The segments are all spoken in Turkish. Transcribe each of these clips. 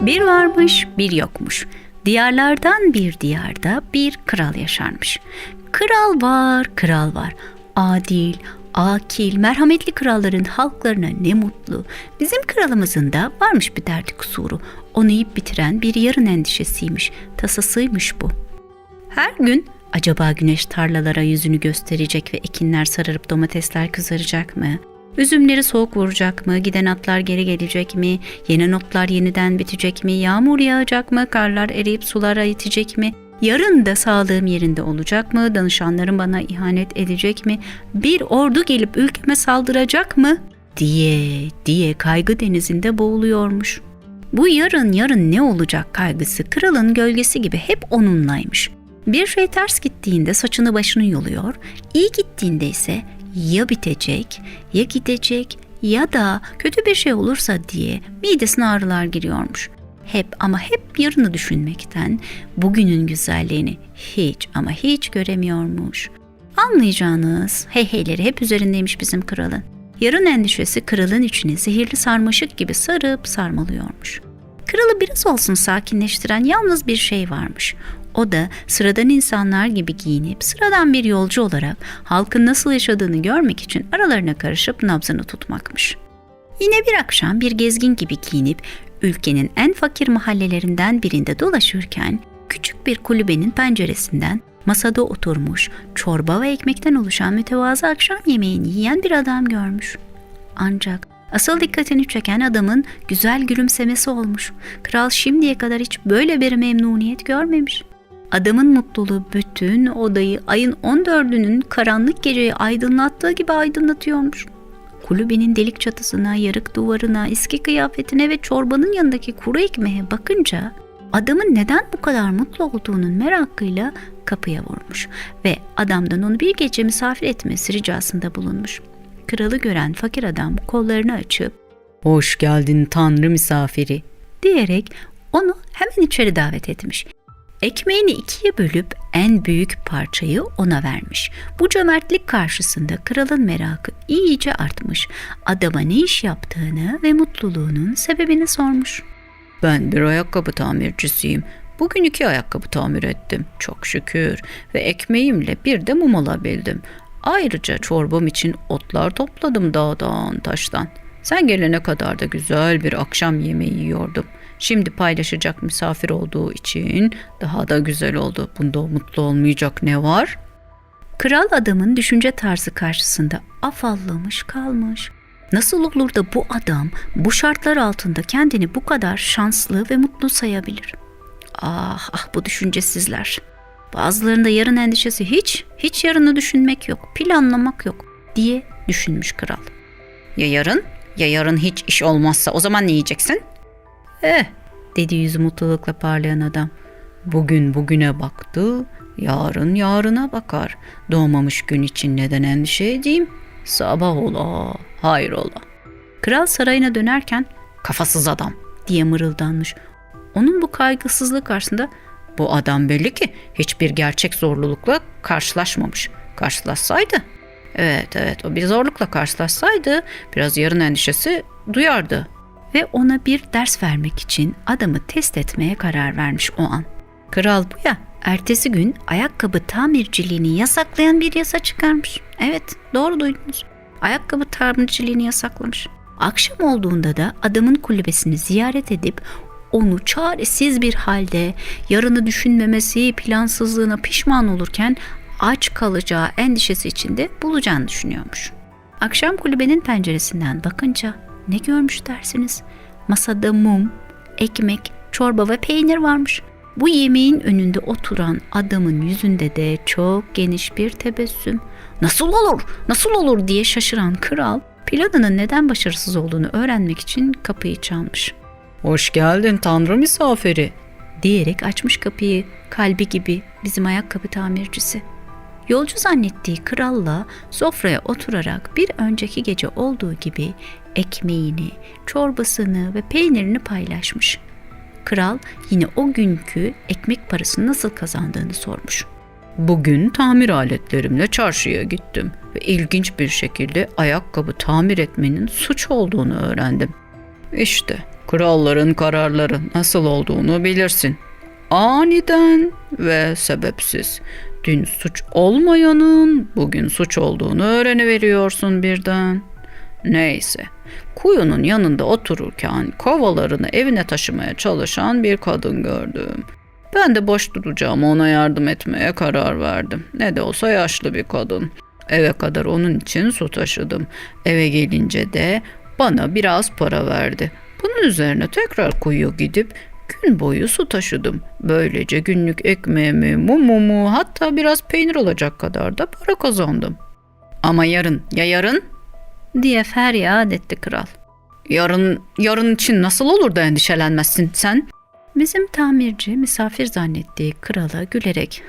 Bir varmış, bir yokmuş. Diyarlardan bir diyarda bir kral yaşarmış. Kral var, kral var. Adil, akil, merhametli kralların halklarına ne mutlu. Bizim kralımızın da varmış bir derdi kusuru. Onu yiyip bitiren bir yarın endişesiymiş, tasasıymış bu. Her gün acaba güneş tarlalara yüzünü gösterecek ve ekinler sararıp domatesler kızaracak mı? Üzümleri soğuk vuracak mı? Giden atlar geri gelecek mi? Yeni notlar yeniden bitecek mi? Yağmur yağacak mı? Karlar eriyip sulara yetecek mi? Yarın da sağlığım yerinde olacak mı? Danışanlarım bana ihanet edecek mi? Bir ordu gelip ülkeme saldıracak mı? diye diye kaygı denizinde boğuluyormuş. Bu yarın yarın ne olacak kaygısı kralın gölgesi gibi hep onunlaymış. Bir şey ters gittiğinde saçını başını yoluyor, iyi gittiğinde ise ya bitecek, ya gidecek ya da kötü bir şey olursa diye midesine ağrılar giriyormuş. Hep ama hep yarını düşünmekten bugünün güzelliğini hiç ama hiç göremiyormuş. Anlayacağınız heyheyleri hep üzerindeymiş bizim kralın. Yarın endişesi kralın içini zehirli sarmaşık gibi sarıp sarmalıyormuş. Kralı biraz olsun sakinleştiren yalnız bir şey varmış. O da sıradan insanlar gibi giyinip sıradan bir yolcu olarak halkın nasıl yaşadığını görmek için aralarına karışıp nabzını tutmakmış. Yine bir akşam bir gezgin gibi giyinip ülkenin en fakir mahallelerinden birinde dolaşırken küçük bir kulübenin penceresinden masada oturmuş çorba ve ekmekten oluşan mütevazı akşam yemeğini yiyen bir adam görmüş. Ancak asıl dikkatini çeken adamın güzel gülümsemesi olmuş. Kral şimdiye kadar hiç böyle bir memnuniyet görmemiş. Adamın mutluluğu bütün odayı ayın 14'ünün karanlık geceyi aydınlattığı gibi aydınlatıyormuş. Kulübenin delik çatısına, yarık duvarına, eski kıyafetine ve çorbanın yanındaki kuru ekmeğe bakınca adamın neden bu kadar mutlu olduğunun merakıyla kapıya vurmuş ve adamdan onu bir gece misafir etmesi ricasında bulunmuş. Kralı gören fakir adam kollarını açıp Hoş geldin tanrı misafiri. diyerek onu hemen içeri davet etmiş. Ekmeğini ikiye bölüp en büyük parçayı ona vermiş. Bu cömertlik karşısında kralın merakı iyice artmış. Adama ne iş yaptığını ve mutluluğunun sebebini sormuş. Ben bir ayakkabı tamircisiyim. Bugün iki ayakkabı tamir ettim. Çok şükür. Ve ekmeğimle bir de mum alabildim. Ayrıca çorbam için otlar topladım dağdan taştan. Sen gelene kadar da güzel bir akşam yemeği yiyordum. Şimdi paylaşacak misafir olduğu için daha da güzel oldu. Bunda mutlu olmayacak ne var? Kral adamın düşünce tarzı karşısında afallamış kalmış. Nasıl olur da bu adam bu şartlar altında kendini bu kadar şanslı ve mutlu sayabilir? Ah ah bu düşüncesizler. Bazılarında yarın endişesi hiç, hiç yarını düşünmek yok, planlamak yok diye düşünmüş kral. Ya yarın? Ya yarın hiç iş olmazsa o zaman ne yiyeceksin? Eh dedi yüzü mutlulukla parlayan adam. Bugün bugüne baktı, yarın yarına bakar. Doğmamış gün için neden endişe edeyim? Sabah ola, hayır ola. Kral sarayına dönerken Kafasız adam. diye mırıldanmış. Onun bu kaygısızlığı karşısında Bu adam belli ki hiçbir gerçek zorlulukla karşılaşmamış. Karşılaşsaydı, evet evet o bir zorlukla karşılaşsaydı biraz yarın endişesi duyardı. Ve ona bir ders vermek için adamı test etmeye karar vermiş o an. Kral bu ya, ertesi gün ayakkabı tamirciliğini yasaklayan bir yasa çıkarmış. Evet, doğru duydunuz. Ayakkabı tamirciliğini yasaklamış. Akşam olduğunda da adamın kulübesini ziyaret edip onu çaresiz bir halde yarını düşünmemesi, plansızlığına pişman olurken aç kalacağı endişesi içinde bulacağını düşünüyormuş. Akşam kulübenin penceresinden bakınca ne görmüş dersiniz? Masada mum, ekmek, çorba ve peynir varmış. Bu yemeğin önünde oturan adamın yüzünde de çok geniş bir tebessüm. Nasıl olur, nasıl olur diye şaşıran kral planının neden başarısız olduğunu öğrenmek için kapıyı çalmış. Hoş geldin tanrı misafiri. Diyerek açmış kapıyı kalbi gibi bizim ayakkabı tamircisi. Yolcu zannettiği kralla sofraya oturarak bir önceki gece olduğu gibi ekmeğini, çorbasını ve peynirini paylaşmış. Kral yine o günkü ekmek parasını nasıl kazandığını sormuş. Bugün tamir aletlerimle çarşıya gittim ve ilginç bir şekilde ayakkabı tamir etmenin suç olduğunu öğrendim. İşte kralların kararları nasıl olduğunu bilirsin. Aniden ve sebepsiz. Dün suç olmayanın bugün suç olduğunu öğreniveriyorsun birden. Neyse, kuyunun yanında otururken kovalarını evine taşımaya çalışan bir kadın gördüm. Ben de boş duracağım ona yardım etmeye karar verdim. Ne de olsa yaşlı bir kadın. Eve kadar onun için su taşıdım. Eve gelince de bana biraz para verdi. Bunun üzerine tekrar kuyuya gidip gün boyu su taşıdım. Böylece günlük ekmeğimi, mumumu hatta biraz peynir olacak kadar da para kazandım. Ama yarın, ya yarın? Diye feryat etti kral. Yarın, yarın için nasıl olur da endişelenmezsin sen? Bizim tamirci misafir zannettiği krala gülerek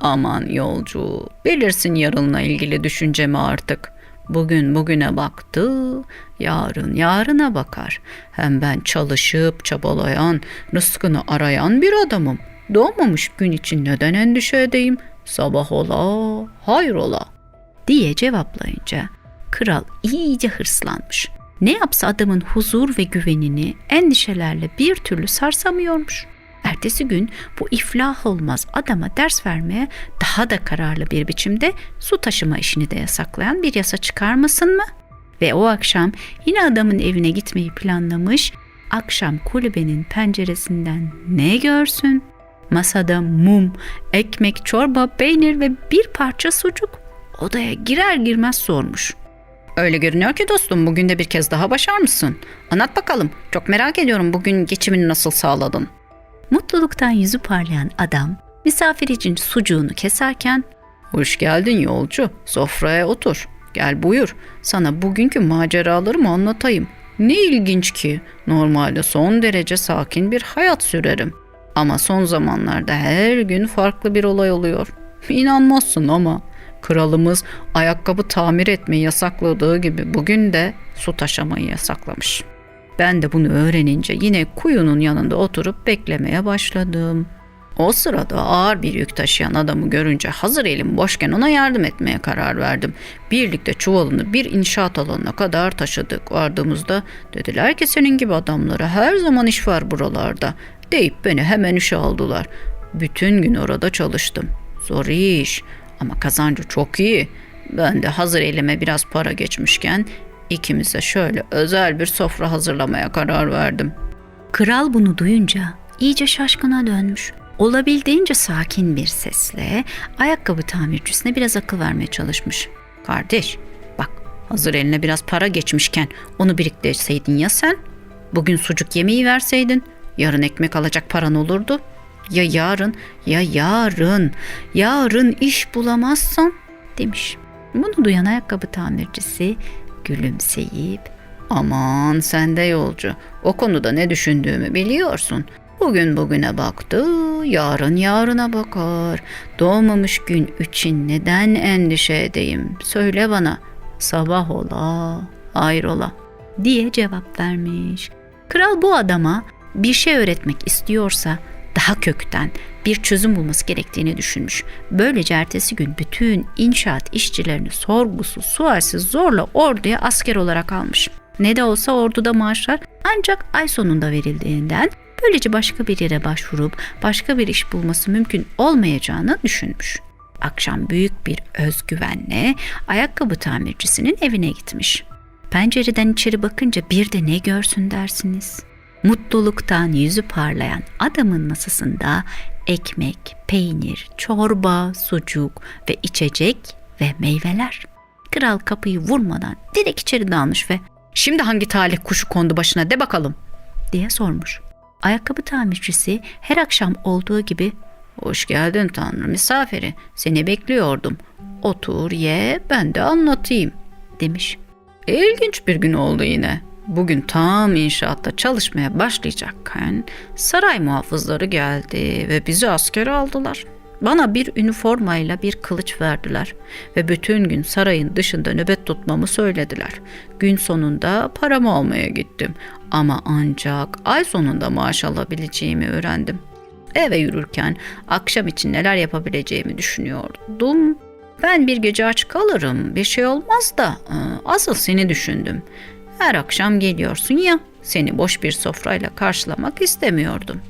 Aman yolcu, bilirsin yarınla ilgili düşüncemi artık. Bugün bugüne baktı, yarın yarına bakar. Hem ben çalışıp çabalayan, rızkını arayan bir adamım. Doğmamış gün için neden endişe edeyim? Sabah ola, hayrola. diye cevaplayınca kral iyice hırslanmış. Ne yapsa adamın huzur ve güvenini endişelerle bir türlü sarsamıyormuş. Ertesi gün bu iflah olmaz adama ders vermeye daha da kararlı bir biçimde su taşıma işini de yasaklayan bir yasa çıkarmasın mı? Ve o akşam yine adamın evine gitmeyi planlamış. Akşam kulübenin penceresinden ne görsün? Masada mum, ekmek, çorba, peynir ve bir parça sucuk. Odaya girer girmez sormuş. Öyle görünüyor ki dostum bugün de bir kez daha başar mısın? Anlat bakalım. Çok merak ediyorum bugün geçimini nasıl sağladın? Mutluluktan yüzü parlayan adam misafir için sucuğunu keserken Hoş geldin yolcu. Sofraya otur. Gel buyur. Sana bugünkü maceralarımı anlatayım. Ne ilginç ki. Normalde son derece sakin bir hayat sürerim. Ama son zamanlarda her gün farklı bir olay oluyor. İnanmazsın ama kralımız ayakkabı tamir etmeyi yasakladığı gibi bugün de su taşımayı yasaklamış. Ben de bunu öğrenince yine kuyunun yanında oturup beklemeye başladım. O sırada ağır bir yük taşıyan adamı görünce hazır elim boşken ona yardım etmeye karar verdim. Birlikte çuvalını bir inşaat alanına kadar taşıdık. Vardığımızda dediler ki senin gibi adamlara her zaman iş var buralarda. Deyip beni hemen işe aldılar. Bütün gün orada çalıştım. Zor iş ama kazancı çok iyi. Ben de hazır elime biraz para geçmişken ikimize şöyle özel bir sofra hazırlamaya karar verdim. kral bunu duyunca iyice şaşkına dönmüş. Olabildiğince sakin bir sesle ayakkabı tamircisine biraz akıl vermeye çalışmış. Kardeş bak hazır eline biraz para geçmişken onu biriktirseydin ya sen? Bugün sucuk yemeği verseydin yarın ekmek alacak paran olurdu. Ya yarın ya yarın yarın iş bulamazsan demiş. Bunu duyan ayakkabı tamircisi gülümseyip aman sen de yolcu o konuda ne düşündüğümü biliyorsun. Bugün bugüne baktı, yarın yarına bakar. Doğmamış gün için neden endişe edeyim? Söyle bana. Sabah ola, hayrola. diye cevap vermiş. Kral bu adama bir şey öğretmek istiyorsa daha kökten bir çözüm bulması gerektiğini düşünmüş. Böylece ertesi gün bütün inşaat işçilerini sorgusuz, sualsiz zorla orduya asker olarak almış. Ne de olsa orduda maaşlar ancak ay sonunda verildiğinden böylece başka bir yere başvurup başka bir iş bulması mümkün olmayacağını düşünmüş. Akşam büyük bir özgüvenle ayakkabı tamircisinin evine gitmiş. Pencereden içeri bakınca bir de ne görsün dersiniz? Mutluluktan yüzü parlayan adamın masasında ekmek, peynir, çorba, sucuk ve içecek ve meyveler. Kral kapıyı vurmadan direkt içeri dalmış ve Şimdi hangi talih kuşu kondu başına de bakalım. diye sormuş. Ayakkabı tamircisi her akşam olduğu gibi Hoş geldin Tanrı misafiri. Seni bekliyordum. Otur ye ben de anlatayım. demiş. İlginç bir gün oldu yine. Bugün tam inşaatta çalışmaya başlayacakken saray muhafızları geldi ve bizi askere aldılar. Bana bir üniformayla bir kılıç verdiler ve bütün gün sarayın dışında nöbet tutmamı söylediler. Gün sonunda paramı almaya gittim ama ancak ay sonunda maaş alabileceğimi öğrendim. Eve yürürken akşam için neler yapabileceğimi düşünüyordum. Ben bir gece aç kalırım, bir şey olmaz da e, asıl seni düşündüm. Her akşam geliyorsun ya, seni boş bir sofrayla karşılamak istemiyordum.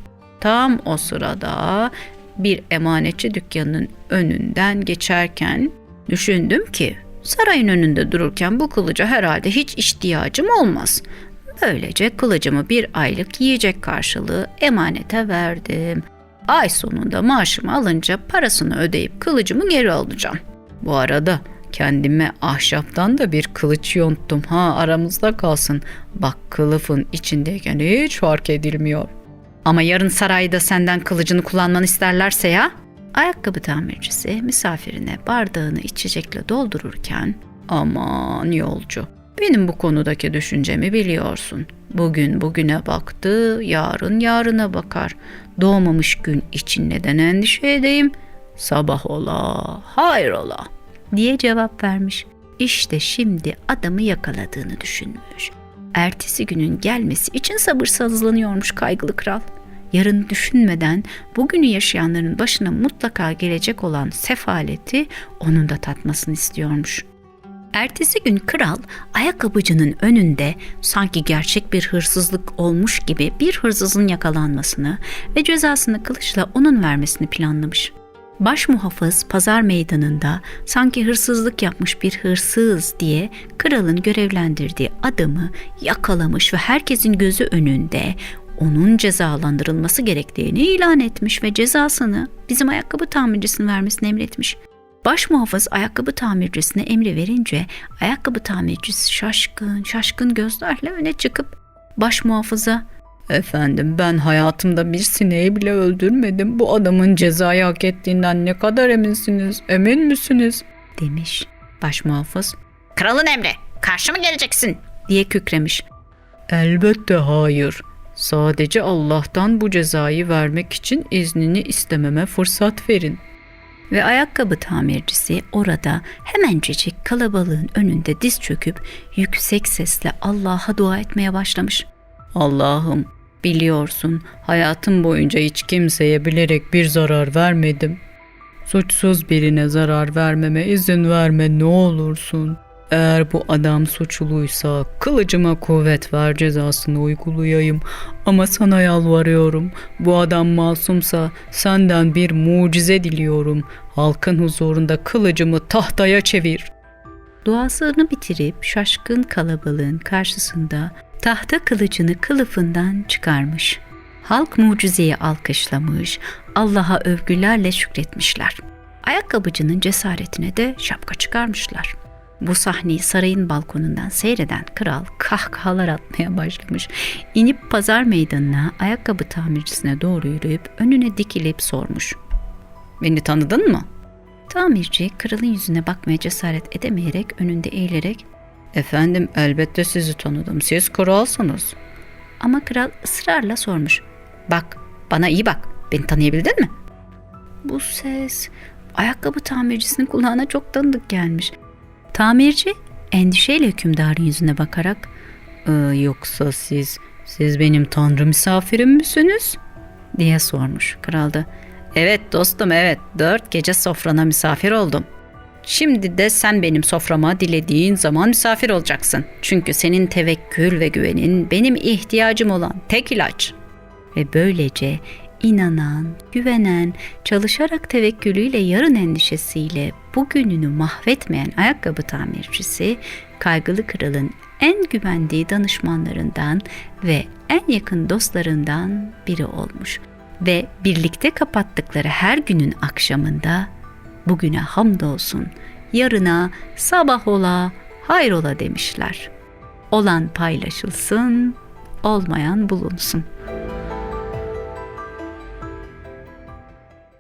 Tam o sırada bir emanetçi dükkanının önünden geçerken düşündüm ki sarayın önünde dururken bu kılıca herhalde hiç ihtiyacım olmaz. Böylece kılıcımı bir aylık yiyecek karşılığı emanete verdim. Ay sonunda maaşımı alınca parasını ödeyip kılıcımı geri alacağım. Bu arada kendime ahşaptan da bir kılıç yonttum. Ha aramızda kalsın. Bak kılıfın içindeyken hiç fark edilmiyor. Ama yarın sarayda senden kılıcını kullanmanı isterlerse ya? Ayakkabı tamircisi misafirine bardağını içecekle doldururken aman yolcu benim bu konudaki düşüncemi biliyorsun. Bugün bugüne baktı, yarın yarına bakar. Doğmamış gün için neden endişe edeyim? Sabah ola, hayrola diye cevap vermiş. İşte şimdi adamı yakaladığını düşünmüş. Ertesi günün gelmesi için sabırsızlanıyormuş kaygılı kral. Yarın düşünmeden bugünü yaşayanların başına mutlaka gelecek olan sefaleti onun da tatmasını istiyormuş. Ertesi gün kral ayakkabıcının önünde sanki gerçek bir hırsızlık olmuş gibi bir hırsızın yakalanmasını ve cezasını kılıçla onun vermesini planlamış. Baş muhafız pazar meydanında sanki hırsızlık yapmış bir hırsız diye kralın görevlendirdiği adamı yakalamış ve herkesin gözü önünde onun cezalandırılması gerektiğini ilan etmiş ve cezasını bizim ayakkabı tamircisinin vermesini emretmiş. Baş muhafız ayakkabı tamircisine emri verince ayakkabı tamircisi şaşkın şaşkın gözlerle öne çıkıp baş muhafıza Efendim ben hayatımda bir sineği bile öldürmedim. Bu adamın cezayı hak ettiğinden ne kadar eminsiniz? Emin misiniz? demiş. Baş muhafız Kralın emri. Karşı mı geleceksin? diye kükremiş. Elbette hayır. Sadece Allah'tan bu cezayı vermek için iznini istememe fırsat verin. Ve ayakkabı tamircisi orada hemencecik kalabalığın önünde diz çöküp yüksek sesle Allah'a dua etmeye başlamış. Allah'ım biliyorsun hayatım boyunca hiç kimseye bilerek bir zarar vermedim. Suçsuz birine zarar vermeme izin verme ne olursun. Eğer bu adam suçluysa kılıcıma kuvvet ver cezasını uygulayayım. Ama sana yalvarıyorum. Bu adam masumsa senden bir mucize diliyorum. Halkın huzurunda kılıcımı tahtaya çevir. Duasını bitirip şaşkın kalabalığın karşısında tahta kılıcını kılıfından çıkarmış. Halk mucizeyi alkışlamış, Allah'a övgülerle şükretmişler. Ayakkabıcının cesaretine de şapka çıkarmışlar. Bu sahneyi sarayın balkonundan seyreden kral kahkahalar atmaya başlamış. İnip pazar meydanına ayakkabı tamircisine doğru yürüyüp önüne dikilip sormuş. Beni tanıdın mı? Tamirci kralın yüzüne bakmaya cesaret edemeyerek önünde eğilerek Efendim elbette sizi tanıdım. Siz kralsınız. ama kral ısrarla sormuş. Bak bana iyi bak beni tanıyabildin mi? Bu ses ayakkabı tamircisinin kulağına çok tanıdık gelmiş. Tamirci endişeyle hükümdarın yüzüne bakarak Ee, yoksa siz, siz benim tanrı misafirim misiniz? diye sormuş. Kral da Evet dostum evet. Dört gece sofrana misafir oldum. Şimdi de sen benim soframa dilediğin zaman misafir olacaksın. Çünkü senin tevekkül ve güvenin benim ihtiyacım olan tek ilaç. ve böylece inanan, güvenen, çalışarak tevekkülüyle yarın endişesiyle bugününü mahvetmeyen ayakkabı tamircisi kaygılı kralın en güvendiği danışmanlarından ve en yakın dostlarından biri olmuş ve birlikte kapattıkları her günün akşamında bugüne hamdolsun, yarına sabah ola, hayrola demişler. Olan paylaşılsın, olmayan bulunsun.''